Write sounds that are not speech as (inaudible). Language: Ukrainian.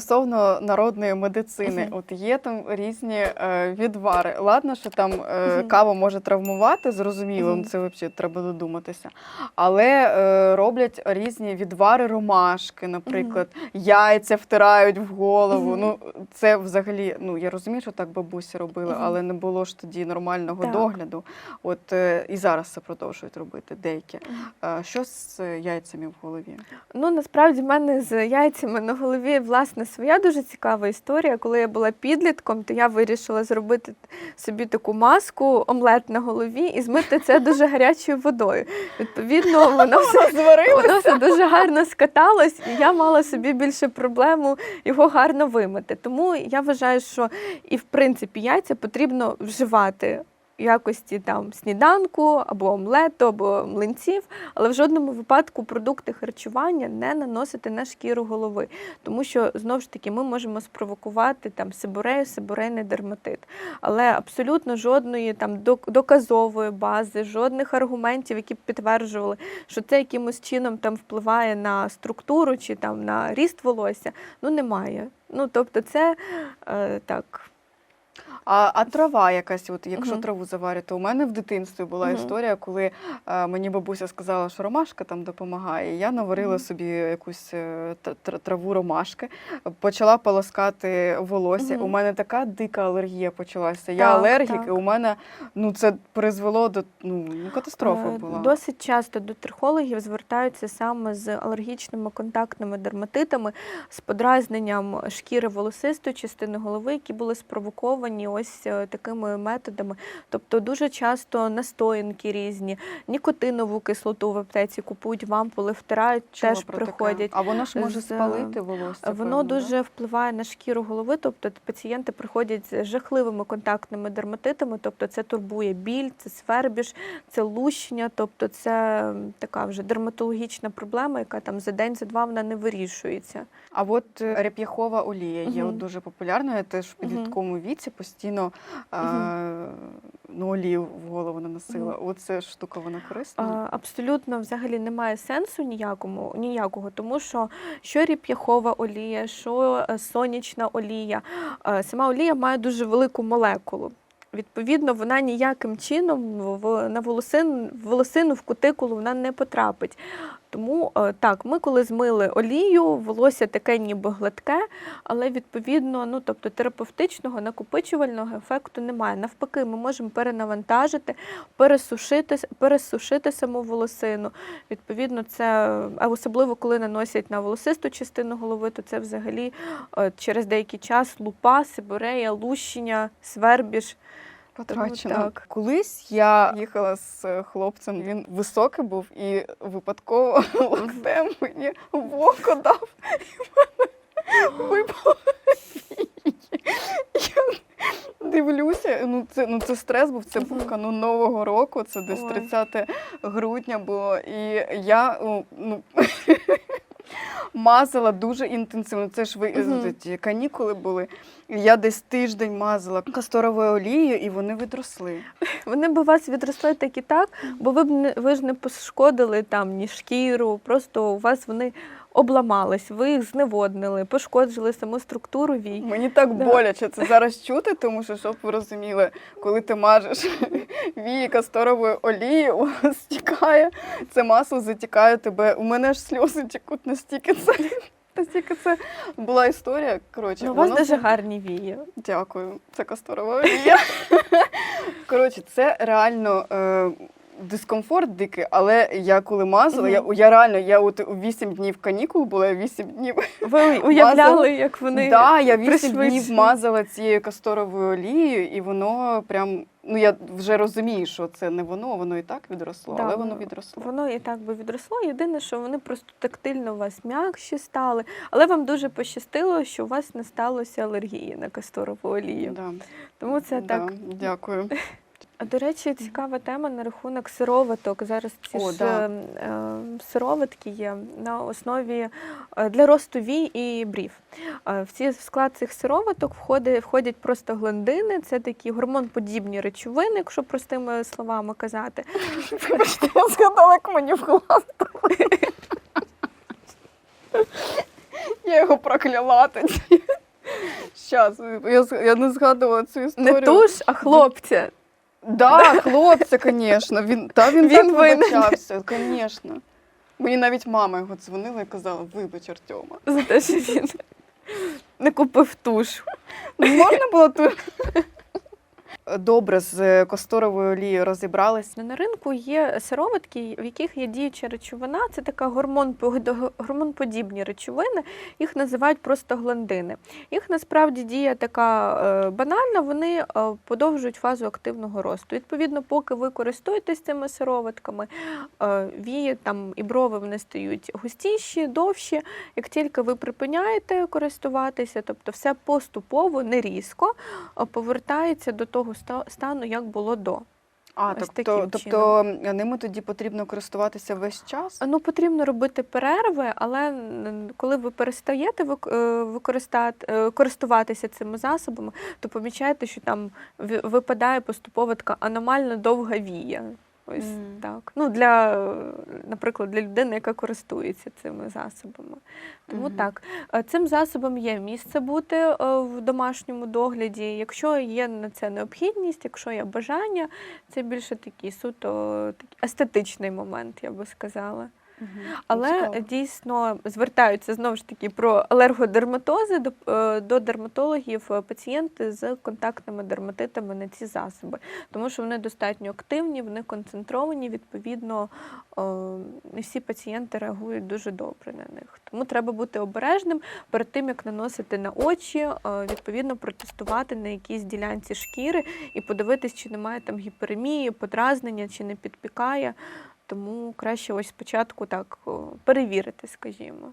стосовно народної медицини, от є там різні е, відвари. Ладно, що там е, кава може травмувати, зрозуміло, ну, це взагалі треба додуматися. Але е, роблять різні відвари ромашки, наприклад, яйця втирають в голову. Ну, це взагалі, ну я розумію, що так бабусі робили, але не було ж тоді нормального Так. догляду. От е, і зараз це продовжують робити деякі. Е, що з яйцями в голові? Ну насправді в мене з яйцями на голові власне своя дуже цікава історія. Коли я була підлітком, то я вирішила зробити собі таку маску, омлет на голові і змити це (laughs) дуже гарячою водою. Відповідно, (laughs) воно все воно все дуже гарно скаталось, і я мала собі більше проблему його гарно вимити. Тому я вважаю, що і в принципі яйця потрібно вживати. Якості там сніданку або омлету, або млинців, але в жодному випадку продукти харчування не наносити на шкіру голови, тому що знову ж таки ми можемо спровокувати там сибурею, сибурейний дерматит. Але абсолютно жодної там доказової бази, жодних аргументів, які б підтверджували, що це якимось чином там впливає на структуру чи там на ріст волосся, ну немає. Ну тобто, це е, так. А, а трава якась, от якщо траву заварити, у мене в дитинстві була історія, коли е, мені бабуся сказала, що ромашка там допомагає. Я наварила собі якусь е, тр- тр- траву ромашки, почала полоскати волосся. У мене така дика алергія почалася. Я Так, алергік, так. і у мене ну це призвело до ну, катастрофа Е, була. Досить часто до трихологів звертаються саме з алергічними контактними дерматитами, з подразненням шкіри волосистої частини голови, які були спровоковані ось е, такими методами. Тобто дуже часто настоянки різні, нікотинову кислоту в аптеці купують в ампули, втирають, Чула теж про таке. приходять. А воно ж може з- спалити волосся. Воно певно, дуже впливає на шкіру голови, тобто пацієнти приходять з жахливими контактними дерматитами, тобто це турбує біль, це свербіж, це лущення, тобто це така вже дерматологічна проблема, яка там за день, за два вона не вирішується. А от е, реп'яхова олія є Мгм. от дуже популярною. Теж в підлітковому віці постійно а, ну, олію в голову наносила. Оце штука вона корисна. А, Абсолютно взагалі немає сенсу ніякому, ніякого, тому що що ріп'яхова олія, що е, сонячна олія, е, сама олія має дуже велику молекулу. Відповідно, вона ніяким чином в, на волосин, в волосину, в кутикулу вона не потрапить. Тому е, так, ми коли змили олію, волосся таке ніби гладке, але відповідно, ну тобто терапевтичного накопичувального ефекту немає. Навпаки, ми можемо перенавантажити, пересушити, пересушити саму волосину. Відповідно, це а особливо коли наносять на волосисту частину голови, то це взагалі е, через деякий час лупа, сиборея, лущення, свербіж. Потрачено. так. Колись я їхала з е, хлопцем, він високий був і випадково локтем мені в око дав. І мене випало. Я дивлюся, ну це, ну це стрес був, це був канун Нового року, це десь Ой. 30 грудня було. І я ну, ну, мазала дуже інтенсивно. Це ж ви угу. ті канікули були. Я десь тиждень мазала касторовою олією, і вони відросли. (laughs) Вони б у вас відросли так і так, бо ви б не ви ж не пошкодили там ні шкіру, просто у вас вони обламались, ви їх зневоднили, пошкоджили саму структуру вій. Мені так Да. боляче це зараз чути, тому що, щоб ви розуміли, коли ти мажеш (laughs) вії касторовою олією, у вас стікає, це масло затікає тебе. У мене аж сльози тікуть настільки це. (laughs) Настільки це була історія. Коротше, Ну, у вас воно дуже гарні вії. Дякую, це касторова олія. (laughs) Коротше, це реально. Е, Дискомфорт дикий, але я коли мазала, я, я реально я от у 8 днів канікул була, я 8 днів Ви (laughs) уявляли, як вони да, я 8 днів мазала цією касторовою олією, і воно прям. Ну я вже розумію, що це не воно, воно і так відросло, Да, але воно- відросло. Воно і так би відросло. Єдине, що вони просто тактильно у вас м'якші стали. Але вам дуже пощастило, що у вас не сталося алергії на касторову олію. Да, Тому це да, так. Дякую. (laughs) А, До речі, цікава тема на рахунок сироваток. Зараз ці О, ж да. е, е, сироватки є на основі е, для росту вій і брів. Е, В ці в склад цих сироваток входить, входять просто глендини, це такі гормонподібні речовини, якщо простими словами казати. (laughs) Вибачте, я згадала, як мені в. Я його прокляла тоді. Щас, я, я не згадувала цю історію. Не туш, а хлопця. Да, хлопця, звісно. Він, та він, Він так винен. вибачався, звісно. Мені навіть мама його дзвонила і казала, вибач Артема. За те, що він не купив туш. Ну, Можна було тут. Добре, з косторовою олією розібрались. На ринку є сироватки, в яких є діюча речовина. Це така гормон, гормонподібні речовини. Їх називають просто гландини. Їх насправді дія така е, банальна, вони е, подовжують фазу активного росту. Відповідно, поки ви користуєтесь цими сироватками, е, вії там і брови вони стають густіші, довші. Як тільки ви припиняєте користуватися, тобто все поступово, не різко, повертається до того ста- стану, як було до. А, Ось тобто, тобто ними тоді потрібно користуватися весь час? Ну, потрібно робити перерви, але коли ви перестаєте е, е, користуватися цими засобами, то помічаєте, що там ви- випадає поступово така аномально довга вія. Ось mm. так. Ну, для, наприклад, для людини, яка користується цими засобами. Тому Мгм. так, е, цим засобом є місце бути е, в домашньому догляді. Якщо є на це необхідність, якщо є бажання, це більше такий суто такий естетичний момент, я би сказала. Але Цікаво. дійсно звертаються знову ж таки про алергодерматози до, е, до дерматологів е, пацієнти з контактними дерматитами на ці засоби, тому що вони достатньо активні, вони концентровані. Відповідно, не всі пацієнти реагують дуже добре на них. Тому треба бути обережним перед тим, як наносити на очі, е, відповідно протестувати на якійсь ділянці шкіри і подивитись, чи немає там гіперемії, подразнення, чи не підпікає. Тому краще ось спочатку так перевірити, скажімо.